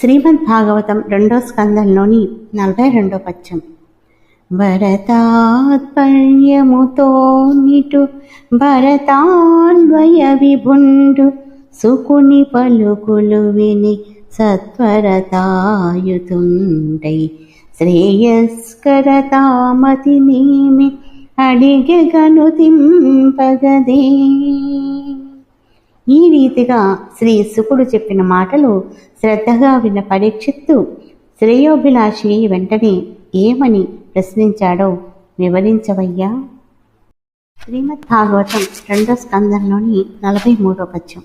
శ్రీమద్ భాగవతం రెండో స్కందంలోని నలభై రెండో పద్యం. భరతాత్పర్యముతో నిటు భరతాన్వయ విభుండు సుకుని పలుకులు విని సత్వరతాయుతుండై శ్రేయస్కరతామతి నేమి అడిగగను తింపగదే ఈ రీతిగా శ్రీ శుకుడు చెప్పిన మాటలు శ్రద్ధగా విన్న పరీక్షిత్తు శ్రేయోభిలాషి వెంటనే ఏమని ప్రశ్నించాడో వివరించవయ్యా? శ్రీమద్ భాగవతం రెండో స్కందంలోని నలభై మూడో పద్యం.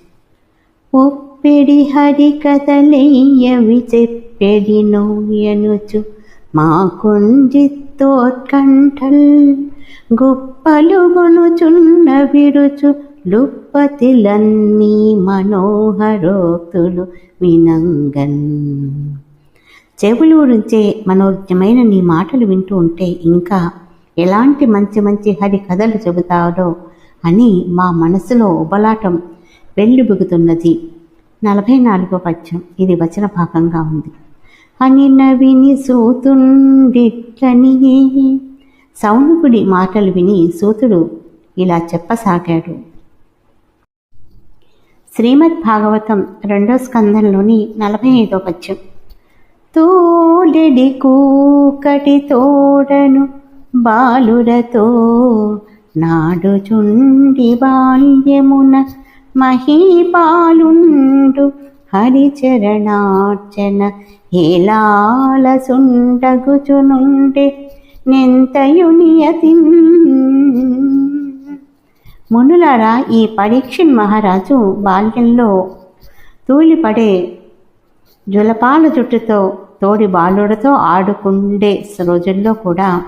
ఒప్పెడి హరి కథలెయ్యవి చెప్పెడి నోయనుచు మా కొంజిత్తోత్కంఠల్ గొప్పలు గొనుచున్న విరుచు లుప్పతిలన్నీ మనోహరోక్తులు వినంగన్. చెవులూరించే మనోజ్ఞమైన నీ మాటలు వింటూ ఉంటే ఇంకా ఎలాంటి మంచి మంచి హరి కథలు చెబుతాడో అని మా మనసులో ఉబలాటం వెళ్ళిబుగుతున్నది నలభై నాలుగో పద్యం. ఇది వచన భాగంగా ఉంది. అని నవిని సూతుండిట్లనియే? సౌనకుడి మాటలు విని సూతుడు ఇలా చెప్పసాగాడు. శ్రీమద్ భాగవతం రెండో స్కందంలోని నలభై ఐదో పద్యం. తోడెడి కూకటి తోడను బాలురతో నాడుచుండి బాల్యమున మహీపాలుండు హరిచరణార్చన హేలాల సుండగుచునుండే నెంతయునియతి మునులారా ఈ పరీక్షణ్ మహారాజు బాల్యంలో తూలిపడే జులపాల జుట్టుతో తోడి బాలుడితో ఆడుకుండే రోజుల్లో కూడా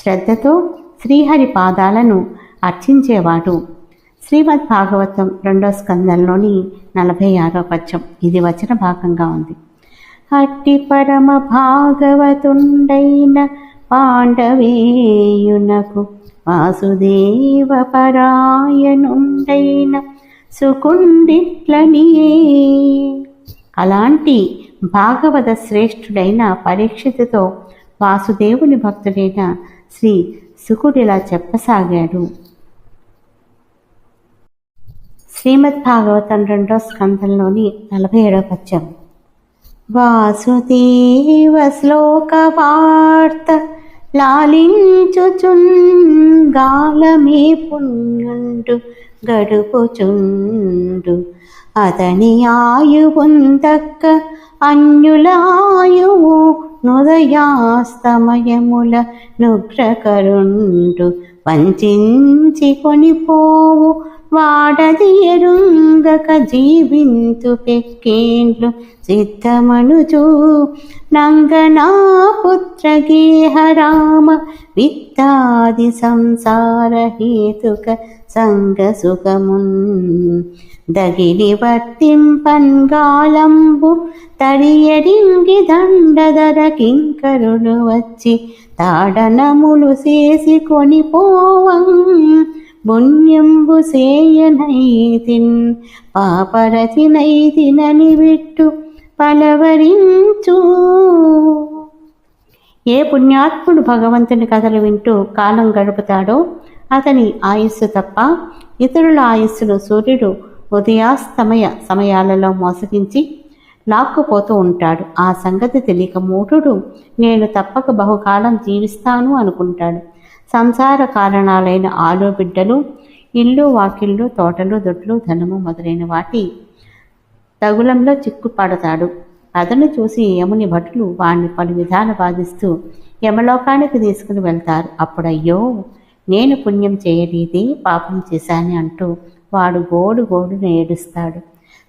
శ్రద్ధతో శ్రీహరి పాదాలను అర్చించేవాడు. శ్రీమద్ భాగవతం రెండో స్కందంలోని నలభై ఆరో పద్యం. ఇది వచన భాగంగా ఉంది. అట్టి పరమ భాగవతుండైన పాండవేయునకు వాసుదేవ పరాయణుండైన సుకుండిట్లనియే అలాంటి భాగవత శ్రేష్ఠుడైన పరీక్షితుతో వాసుదేవుని భక్తుడైన శ్రీ సుకుడిలా చెప్పసాగాడు. శ్రీమద్ భాగవతం రెండో స్కంధంలోని నలభై ఏడవ పద్యం. వాసుదేవ శ్లోక వార్త లాలించుచున్ గాలమే పుణ్యుండు గడుపుచుండు. అతని ఆయువుందక్క అన్యులాయువు నుదయాస్తమయముల నుగ్రకరుండు. వంచించి కొనిపోవు వాడది ఎరుంగక జీవింతు పెక్కేండ్లు సిద్ధమనుచు నంగనా పుత్ర గేహరామ విత్తాది సంసార హేతుక సంగ సుఖమున్ దగిలి వర్తింపన్గాలంబు తడియడింగి దండదర కింకరులు వచ్చి తాడనములు చేసి కొనిపోవం. పుణ్యంబు సేయనైతిన్ పాపరతినైతినని విట్టు పలవరించు. ఏ పుణ్యాత్ముడు భగవంతుని కథలు వింటూ కాలం గడుపుతాడో అతని ఆయుస్సు తప్ప ఇతరుల ఆయుస్సును సూర్యుడు ఉదయాస్తమయ సమయాలలో మోసగించి లాక్కుపోతూ ఉంటాడు. ఆ సంగతి తెలియక మూఢుడు నేను తప్పక బహుకాలం జీవిస్తాను అనుకుంటాడు. సంసార కారణాలైన ఆలు బిడ్డలు ఇల్లు వాకిళ్ళు తోటలు దొడ్లు ధనము మొదలైన వాటి తగులంలో చిక్కుపడతాడు. అతను చూసి యముని భటులు వాణ్ణి పలు విధాలు బాధిస్తూ యమలోకానికి తీసుకుని వెళ్తారు. అప్పుడయ్యో నేను పుణ్యం చేయలేదే పాపం చేశాను అంటూ వాడు గోడు గోడు ఏడుస్తాడు.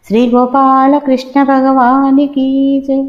శ్రీ గోపాల కృష్ణ భగవానికి జై.